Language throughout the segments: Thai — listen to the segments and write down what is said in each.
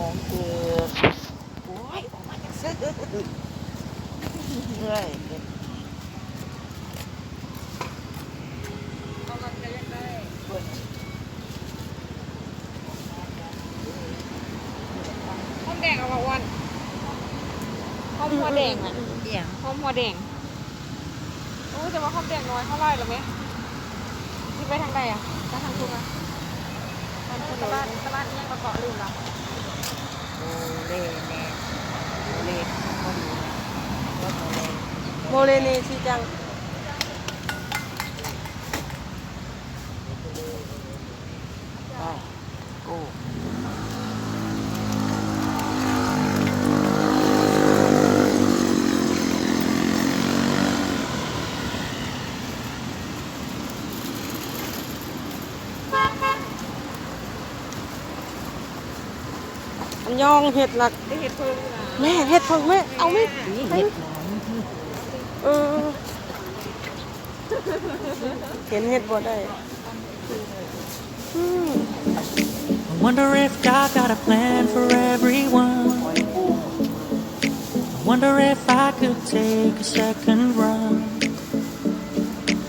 ของเกิดโอ้ยออกมาจากซื้อเฮ้ยเก็บเอามันก็ยังได้เปิดหอมแดงเอามาวันหอมหัวแดงอะเอียงหอมหัวแดงโอ้ยแต่ว่าหอมแดงน้อยเท่าไร่หรอไหมที่ไปทางใดอะไปทางคุณอะทางคุณตลาดตลาดยังมาเกาะลืมละ โมเล่แน่โอเลก็ดูนะรถโอเล่โมเลนีชิจัง ยองเห็ดหลัก ได้เห็ดเพิ่มนะ แม่เห็ดเพิ่งแม่เอาไหม นี่เห็ดหนอน เออเห็นเห็ดบ่ได้อืม I wonder if God got a plan for everyone. หอยปู I wonder if I could take a second run.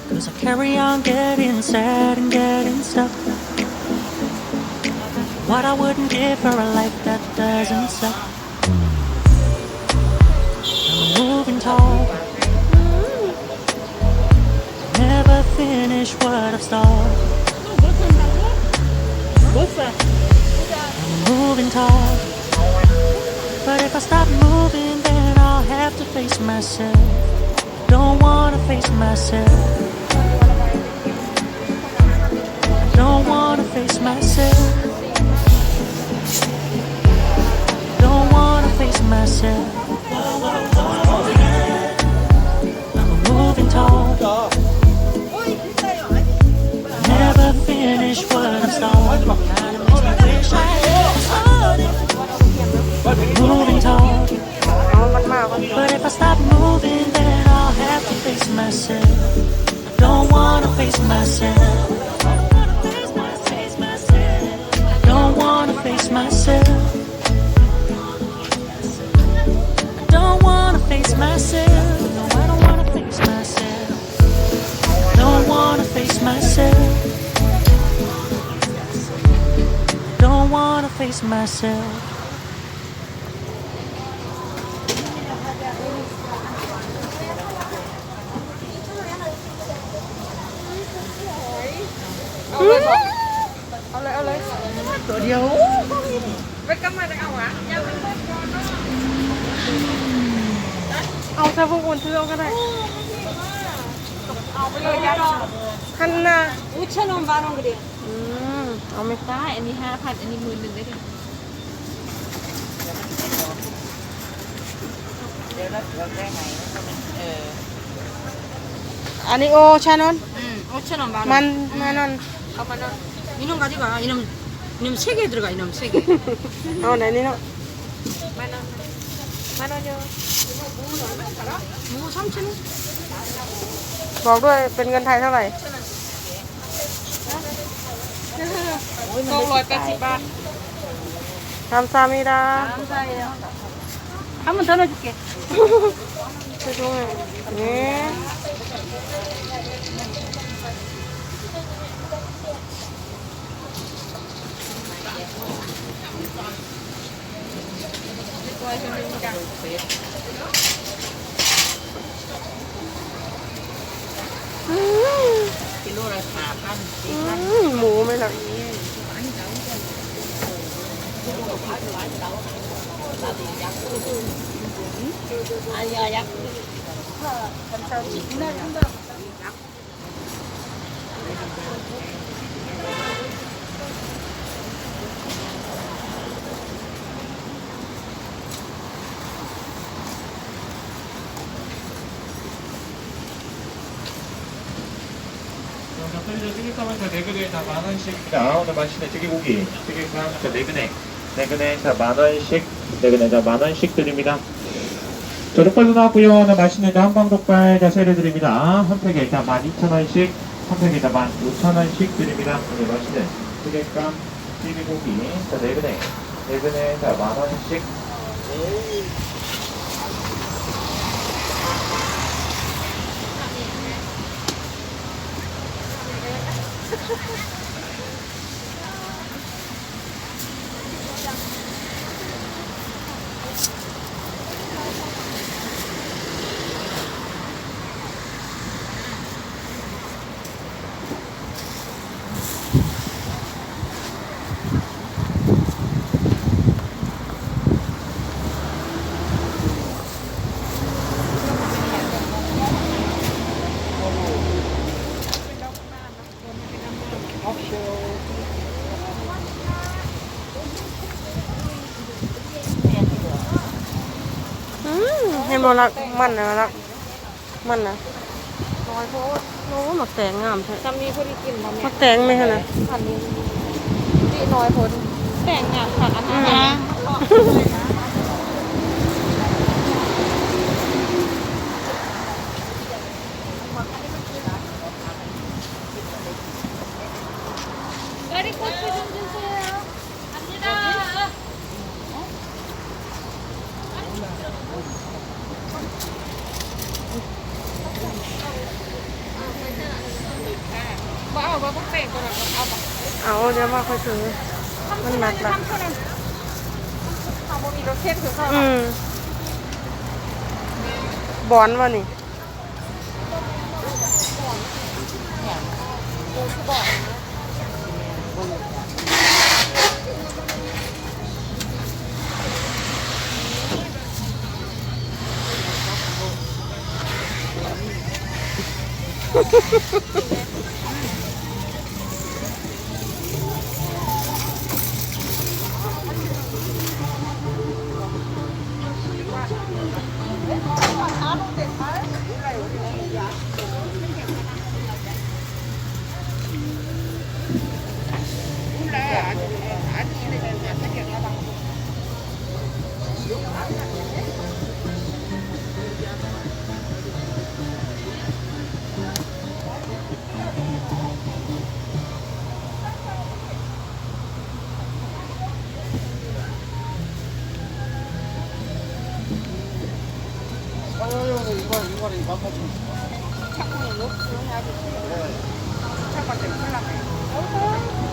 Cause I carry on getting sad and getting stuck. What I wouldn't give for a life that I'm moving target. Never finish what I've started. I'm moving target. But if I stop moving, then I'll have to face myself. Don't wanna face myself. Don't wanna face myself. Myself. I don't wanna face myself. I don't wanna face myself. No, I don't wanna face myself. Don't wanna face myself. Don't wanna face myself. เอาเลยเอาเลยตัวเดียวไปกำมาจะเอาอะเอาถ้าพวกคนเชื่อก็ได้ท่านนนาอุชนมบานองกระเดียอืมเอาไม่ได้อันนี้ห้าพันอันนี้หมื่นหนึ่งได้ดิอันนี้โอชานนอมโนมบานมันมานน าะ 이놈 가져가. 이놈, 이놈 세 개 들어가. 이놈 세 개. เอาไหนนี่เนาะ มาเนาะมาเนาะเยอะ 뭐 3천 원? บอกด้วยเป็นเงินไทยเท่าไหร่ สองร้อยแปดสิบบาท ทำซามิดา 감사해요. 한 번 더 넣어줄게. ช่วยด้ว ตัวชนหนึ่งจ้ะกิโลละสามพันสี่พันหมูไหมล่ะอันยายักษ์ 저희들 튀김가방 자 네근에 다 만 원씩입니다. 오늘 맛있는 튀김고기, 튀김가방 자 네근에 네근에 자만 원씩 네근에 자만 원씩 드립니다. 저 족발도 나왔고요. 오늘 맛있는 자 한방 족발 자 세를 드립니다. 한 팩에 자만 이천 원씩, 한 팩에 자만 오천 원씩 드립니다. 오늘 맛있는 튀김감 튀김고기 자네 분에 자, 만 원씩. Ha ha ha! ให้มารักมันนะรักมันนะน้อยโพดโอ้หมักแตงงามใช่จำนี้พอดีกินบ่หแม่มักแตงไหมคะนะอันนี้นี่น้อยโพดแต่งงานขาดอาหารนะ บ่เอาบ่พวกเตะตัวนั้นเอาบ่ เอาเดี๋ยวมาค่อยซื้อ มันหนักละทำเท่านั้นเขาบ่มีรถเข็นคือเขาอืมบอนวะนี่ 화요일에 이거 이거를 만나서 자꾸 욕심 해야지. 네. 주차밖에 몰라.